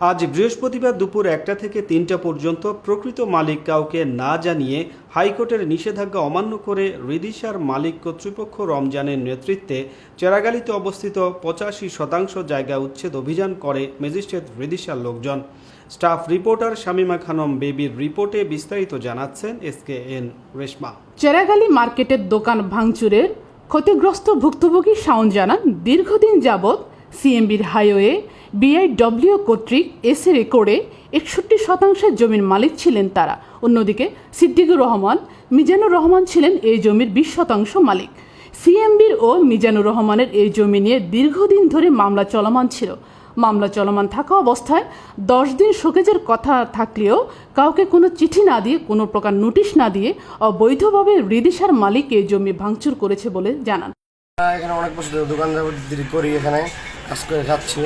আজ বৃহস্পতিবার দুপুর একটা থেকে তিনটা পর্যন্ত প্রকৃত মালিক কাউকে না জানিয়ে হাইকোর্টের নিষেধাজ্ঞা অমান্য করে রিদিশার মালিক কর্তৃপক্ষ রমজানের নেতৃত্বে চেরাগালিতে অবস্থিত পঁচাশি শতাংশ জায়গা উচ্ছেদ অভিযান করে ম্যাজিস্ট্রেট রিদিশার লোকজন। স্টাফ রিপোর্টার শামিমা খানম বেবির রিপোর্টে বিস্তারিত জানাচ্ছেন S K N Reshma. Cheragali মার্কেটের দোকান ভাঙচুরের ক্ষতিগ্রস্ত ভুক্তভোগী শাওন জানান, দীর্ঘদিন যাবৎ সিএমবির হাইওয়ে বিআইডব্লিউ কর্তৃক এসি রেকর্ডে একষট্টি শতাংশের জমির মালিক ছিলেন তারা। অন্যদিকে সিদ্দিকুর রহমান, মিজানুর রহমান ছিলেন এই জমির বিশ শতাংশ মালিক। সিএমবির ও মিজানুর রহমানের এই জমি নিয়ে দীর্ঘদিন ধরে মামলা চলমান ছিল। মামলা চলমান থাকা অবস্থায় দশ দিন শোকেজের কথা থাকলেও কাউকে কোনো চিঠি না দিয়ে, কোনো প্রকার নোটিশ না দিয়ে অবৈধভাবে রিদিশার মালিক এই জমি ভাঙচুর করেছে বলে জানান। এখানে অনেক বছর দোকানদার করি এখানে। কাজ করে খাচ্ছি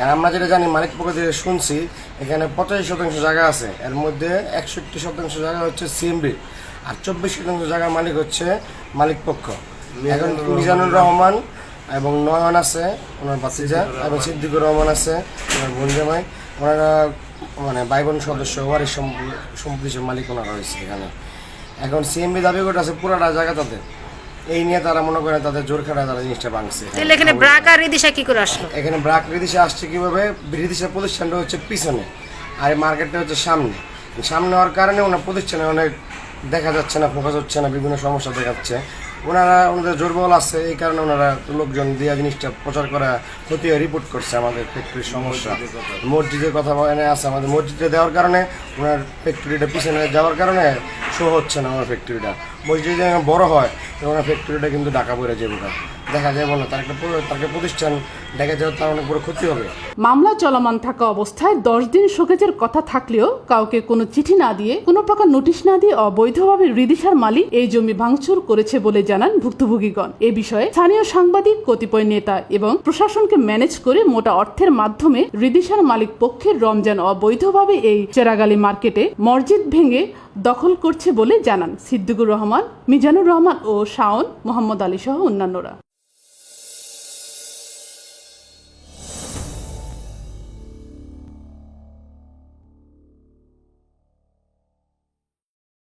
আর আমরা যেটা জানি মালিক পক্ষ থেকে শুনছি এখানে পঁচাশি শতাংশ জায়গা আছে। এর মধ্যে একষট্টি শতাংশ জায়গা হচ্ছে সিএমবি আর চব্বিশ শতাংশ জায়গার মালিক হচ্ছে মালিক পক্ষ। এখন মিজানুর রহমান এবং নয়ন আছে ওনার বাতিজা এবং সিদ্দিকুর রহমান আছে ওনার বোন জামাই ওনারা মানে ভাই বোন সদস্য ওয়ারিশ সম্প- সম্পত্তির মালিক ওনারা রয়েছে এখানে। এখন সিএমবি দাবি করে আছে পুরাটা জায়গা তাদের এই নিয়ে তারা মনে করে তাদের জোর খাটায় তারা জিনিসটা ভাঙছে। তাহলে এখানে ব্রাক আর রিদিশা কি করে আসলো? এখানে ব্রাক রিদিশে আসছে কীভাবে? রিদিশার প্রতিষ্ঠানটা হচ্ছে পিছনে আর মার্কেটটা হচ্ছে সামনে। সামনে হওয়ার কারণে ওনার প্রতিষ্ঠানে অনেক দেখা যাচ্ছে না ফোকাস হচ্ছে না বিভিন্ন সমস্যা দেখাচ্ছে। ওনারা ওনাদের জোরবল আছে এই কারণে ওনারা লোকজন দিয়া জিনিসটা প্রচার করা ক্ষতি রিপোর্ট করছে আমাদের ফ্যাক্টরির সমস্যা। মসজিদের কথা এনে আছে আমাদের মসজিদে দেওয়ার কারণে ওনার ফ্যাক্টরিটা পিছনে যাওয়ার কারণে শো হচ্ছে না ওনার ফ্যাক্টরিটা মসজিদ বড় হয় তখন ফ্যাক্টরিটা কিন্তু ডাকা পড়ে যাবে দেখা যাবে না তার একটা তার প্রতিষ্ঠান, দেখা যাবে তার অনেক বড় ক্ষতি হবে। মামলা চলমান থাকা অবস্থায় দশ দিন শোকেজের কথা থাকলেও কাউকে কোনো চিঠি না দিয়ে, কোনো প্রকার নোটিশ না দিয়ে অবৈধভাবে রিদিশার মালিক এই জমি ভাঙচুর করেছে বলে জানান ভুক্তভোগীগণ। এ বিষয়ে স্থানীয় সাংবাদিক, কতিপয় নেতা এবং প্রশাসনকে ম্যানেজ করে মোটা অর্থের মাধ্যমে রিদিশার মালিক পক্ষের রমজান অবৈধভাবে এই চেরাগালি মার্কেটে মসজিদ ভেঙে দখল করছে বলে জানান সিদ্দিকুর রহমান, মিজানুর রহমান ও শাওন, মোহাম্মদ আলী সহ অন্যান্যরা।